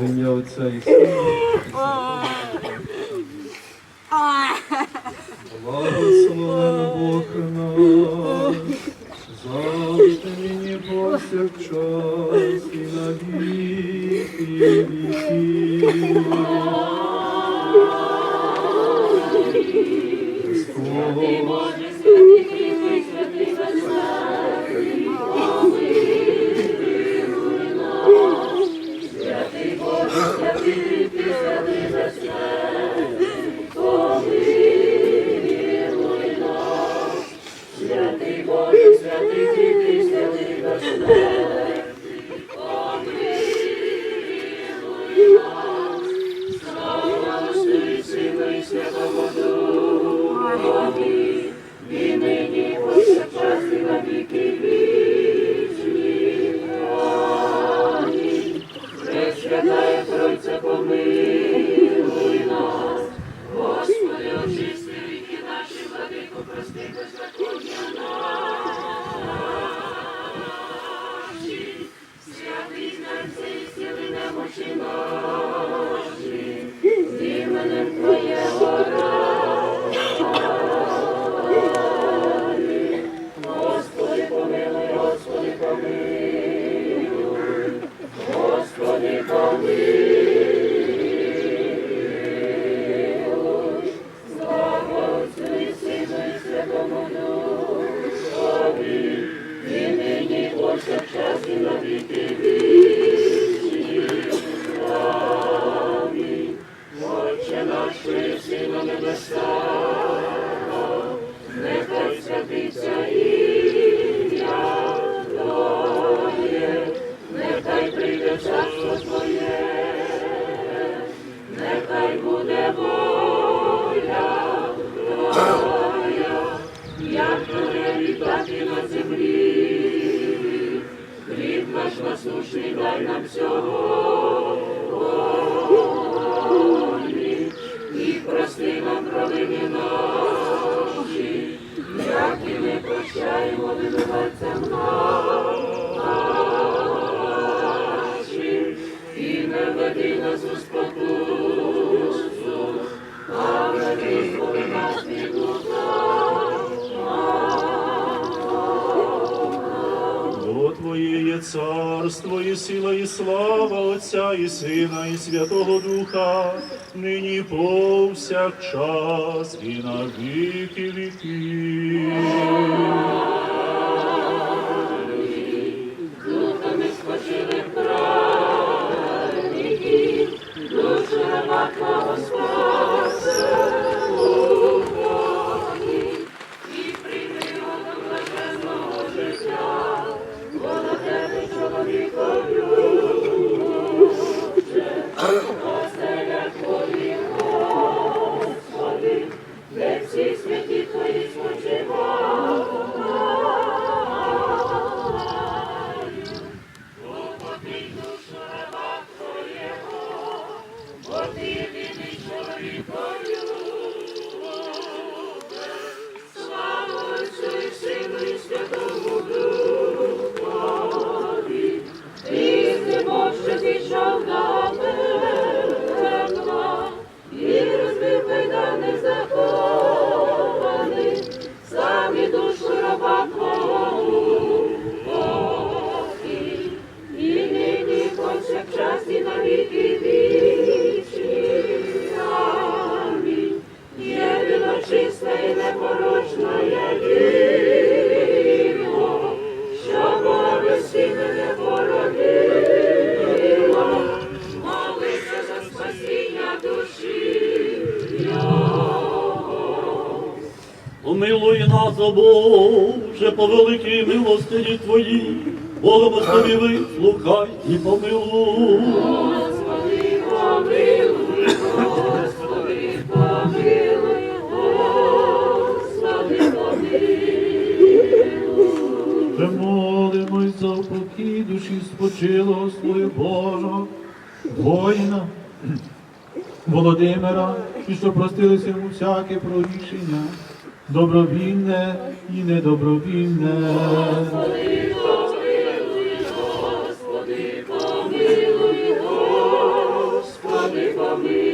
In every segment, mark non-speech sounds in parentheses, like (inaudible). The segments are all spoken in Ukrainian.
В ім'я Отця і Сина. Благословен Бог наш, завжди нині повсякчас і на віки віків. Як на небі, на землі. Хліб наш насущний дай нам сьогодні, і прости нам провини наші, як і ми прощаємо винуватцям нашим, і не веди нас у спокусу, царство, і сила, і слава Отця, і Сина, і Святого Духа, нині повсякчас, і на віки праведники, душу раба Твого спасе Haribo. О Боже, по великій милостині Твоїй, Богом Господи вислухай і помилуй. Господи, помилуй, Господи, помилуй, Господи, помилуй. Вже молимось за упокій душі спочилого слуги Божого, воїна (clears throat) Володимира, і що простилися йому всяке прорішення, добровільне і недобровільне. Господи, помилуй, Господи, Господи, помилуй.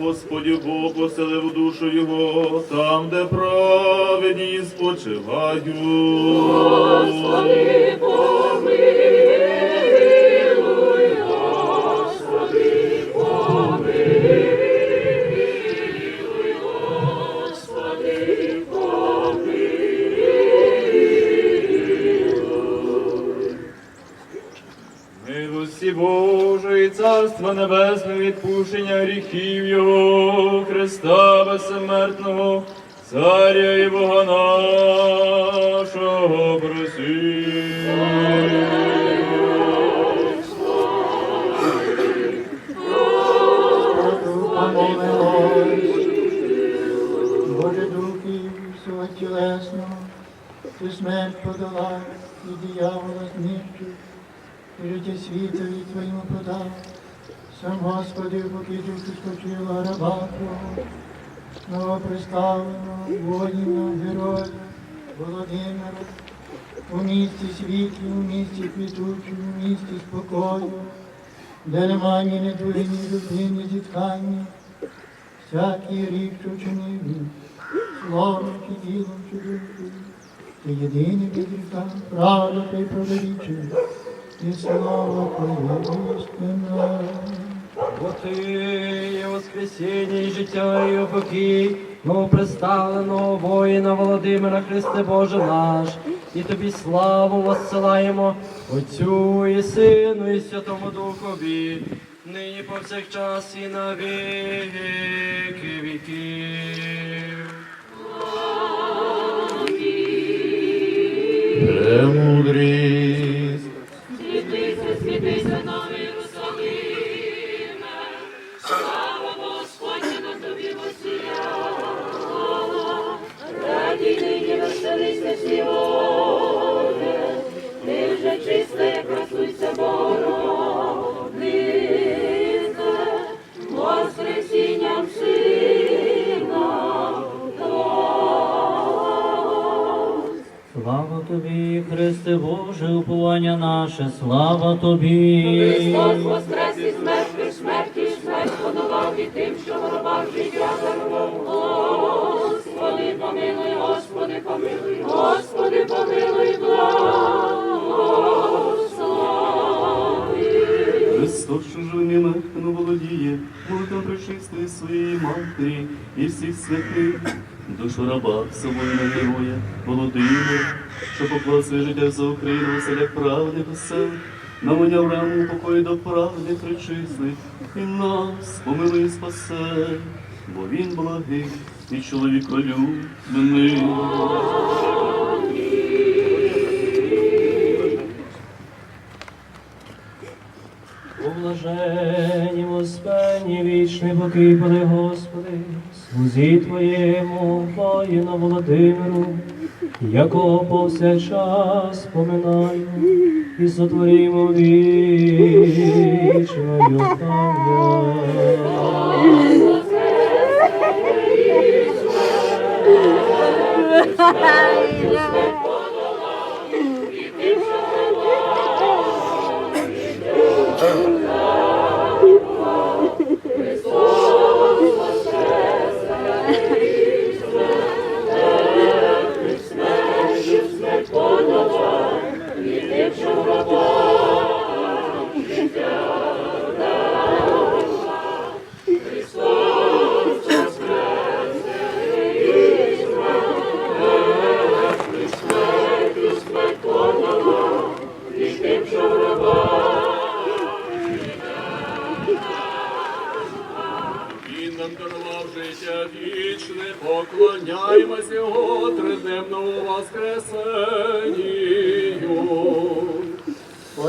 Господі Бог поселив душу його там, де праведні спочивають. Нашого просимо. Боже Духи всього тілесного, ти смерть подала і диявола знищив, і життя світові Твоєму подав. Сам Господи, поки душу спочила раба Твого, новоприставленого воїна, героя Володимира, у місті світлі, у місті квітучому, у місті спокою, де нема ні недуги, ні любви, ні всякий рік, що вчинив він, словом чи ділом, чи душою, ти єдиний гріха, правда ти правдорічив, і слава Твоє істина. Бо ти є воскресіння і життя і новоприставленого воїна Володимира Христе Боже наш, і тобі славу воссилаємо Отцю і Сину, і Святому Духові, нині повсякчас і на віки віків. Премудрість. Наше, слава тобі. Христос воскрес із мертвих смерті, і смерть подолав і тим, чужими володіє, молитва причистої своєї матері і всіх святих. Душу раба собою героя, Володимир, що поклав своє життя за Україну, веселях правди веселих, намоняв раму покої до правди причисних, і нас помилуй і спасе, бо він благий і чоловіколюбний. Вічний подай, Господи, слузі Твоєму, воїну Володимиру, якого повсякчас поминаю, і сотворимо вічною пам'ять.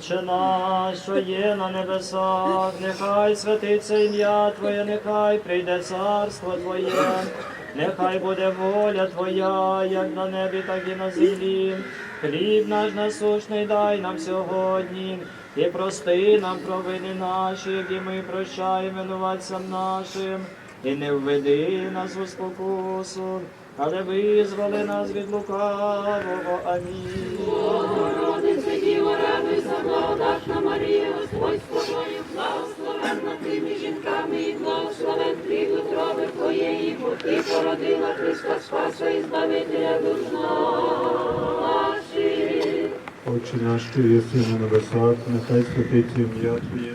Отче наш, що є на небесах, нехай святиться ім'я Твоє, нехай прийде царство Твоє, нехай буде воля Твоя, як на небі, так і на землі. Хліб наш насущний дай нам сьогодні, і прости нам провини наші, які ми прощаємо винуватцям нашим, і не введи нас у спокусу, але визволи нас від лукавого. Амінь. Богородице, Діво, радуйся, благодатна Марія, Господь з тобою, благословенна ти між жінками, і благословен плід утроби Твоєї, бо ти породила Христа Спаса і Збавителя душ наших. Отче наш, що єси на небесах, нехай святиться ім'я Твоє,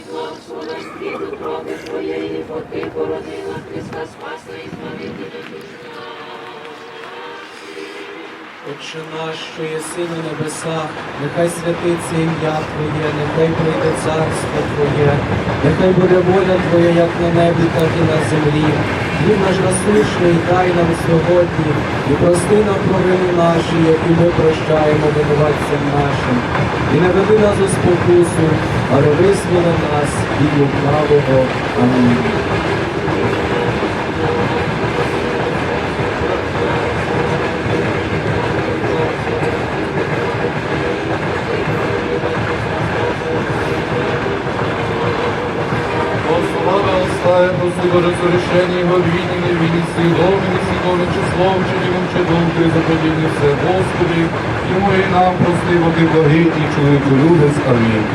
і благословен крови Твоєї, бо ти породила Христа Спаса і Збавителя душ Отче наш, що єси на небесах, нехай святиться ім'я Твоє, нехай прийде царство Твоє, нехай буде воля Твоя, як на небі, так і на землі. Хліб наш насущний дай нам сьогодні, і прости нам провини наші, які ми прощаємо винуватцям нашим. І не веди нас у спокусу, але на нас і від правого. Амінь. Слава оставим Господу разрешение его видение, видеть съедобным и съедобным числом, чудивым чудом, ты заподібні все, Господи, йому і нам прости, бо ти благий і чоловіку любець. Амінь.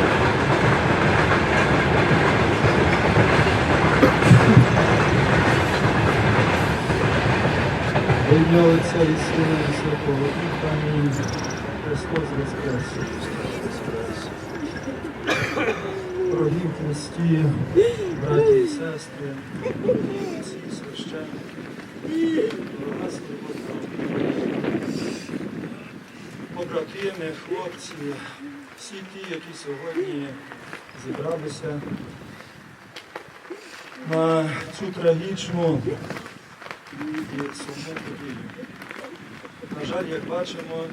Во ім'я Отця і Сина і Святого Духа. Амінь. Христос Воскрес! Дорогі в Христі, браті і сестри, всі священники, побратими, хлопці, всі ті, які сьогодні зібралися на цю трагічну і сумну подію. На жаль, як бачимо,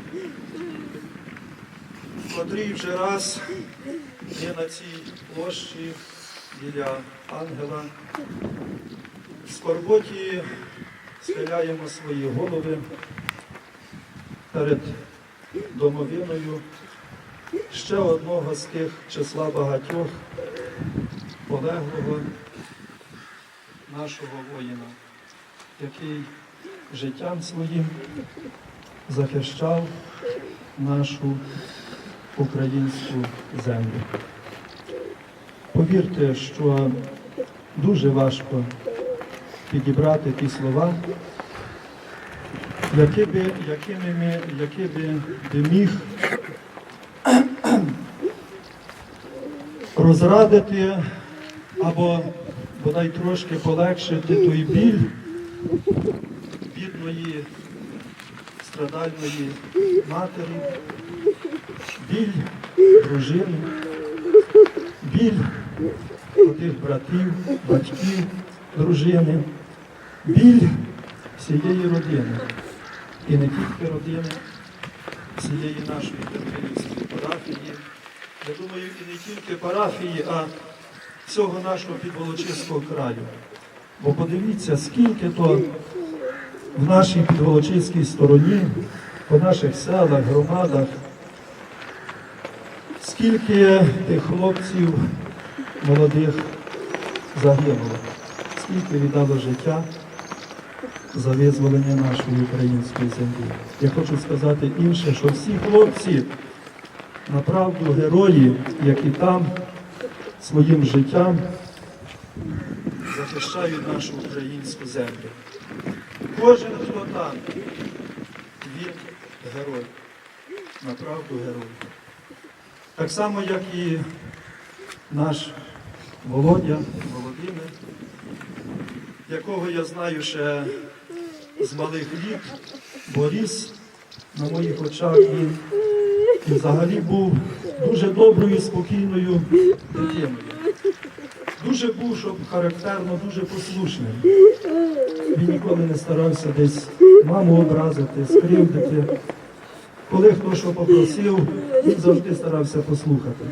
котрий вже раз є на цій площі біля ангела. В скорботі схиляємо свої голови перед домовиною ще одного з тих числа багатьох полеглого нашого воїна який життям своїм захищав нашу українську землю. Повірте, що дуже важко підібрати ті слова, які би, якими ми, які би, би міг розрадити або бодай трошки полегшити той біль бідної страдальної матері, біль дружини, біль тих братів, батьків, дружини, біль всієї родини. І не тільки родини, всієї нашої Терпилівської парафії. Я думаю, і не тільки парафії, а всього нашого підволочиського краю. Бо подивіться, скільки то в нашій підволочиській стороні, по наших селах, громадах, скільки тих хлопців молодих загинуло, скільки віддало життя за визволення нашої української землі. Я хочу сказати інше, що всі хлопці, направду герої, які там своїм життям захищають нашу українську землю. Кожен, хто там, він герой, направду герой. Так само, як і наш Володя, Володимир, якого я знаю ще з малих літ, бо ріс на моїх очах він і взагалі був дуже доброю, спокійною дитиною. Дуже був, щоб характерно, дуже послушним. Він ніколи не старався десь маму образити, скривдити. Коли хто що попросив, він завжди старався послухати.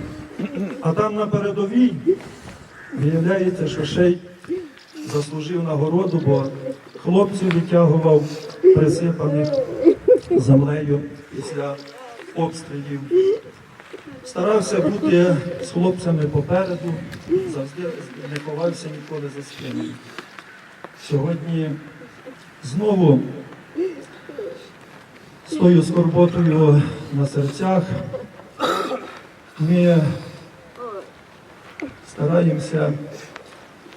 А там на передовій виявляється, що ще й заслужив нагороду, бо хлопців витягував присипаних землею після обстрілів. Старався бути з хлопцями попереду, завжди не ховався ніколи за спиною. Сьогодні знову з тою скорботою на серцях ми стараємося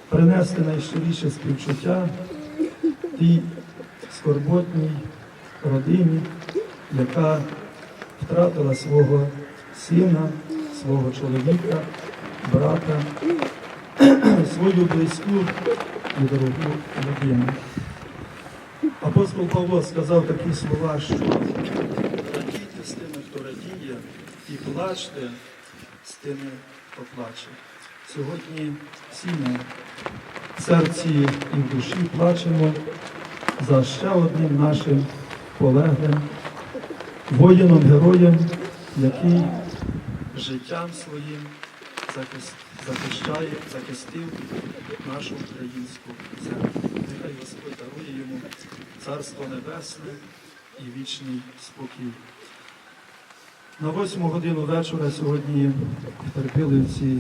принести найщиріше співчуття тій скорботній родині, яка втратила свого сина, свого чоловіка, брата, свою близьку і дорогу людину. Апостол Павло сказав такі слова, що радійте з тими, хто радіє, і плачте з тими, хто плаче. Сьогодні всі ми в серці і в душі плачемо за ще одним нашим полеглим воїном-героєм, який життям своїм захищає, захистив нашу українську землю. Нехай Господь дарує йому Царство Небесне і вічний спокій. На восьму годину вечора сьогодні в Терпилівці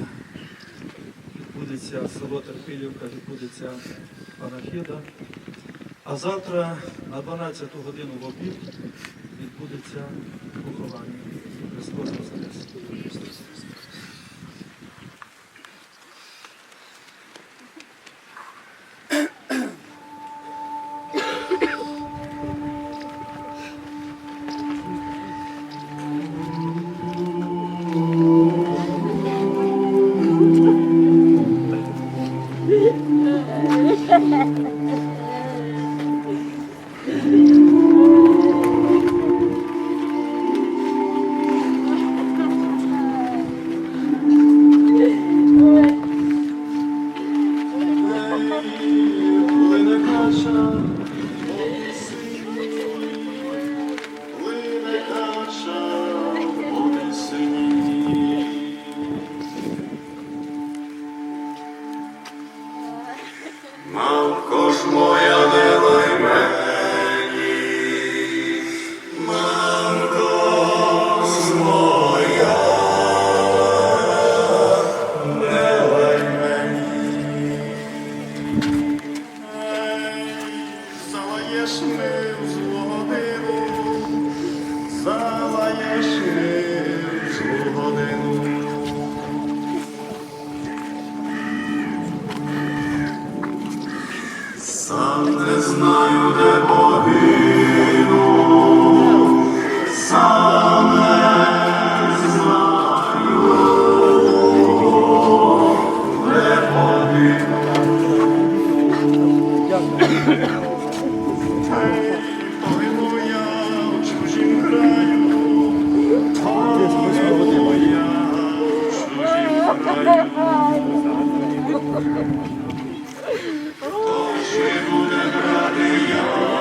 відбудеться село Терпілівка, відбудеться панахіда. А завтра на 12 годину в обід відбудеться поховання. Христос Воскрес! Чи буде брати я,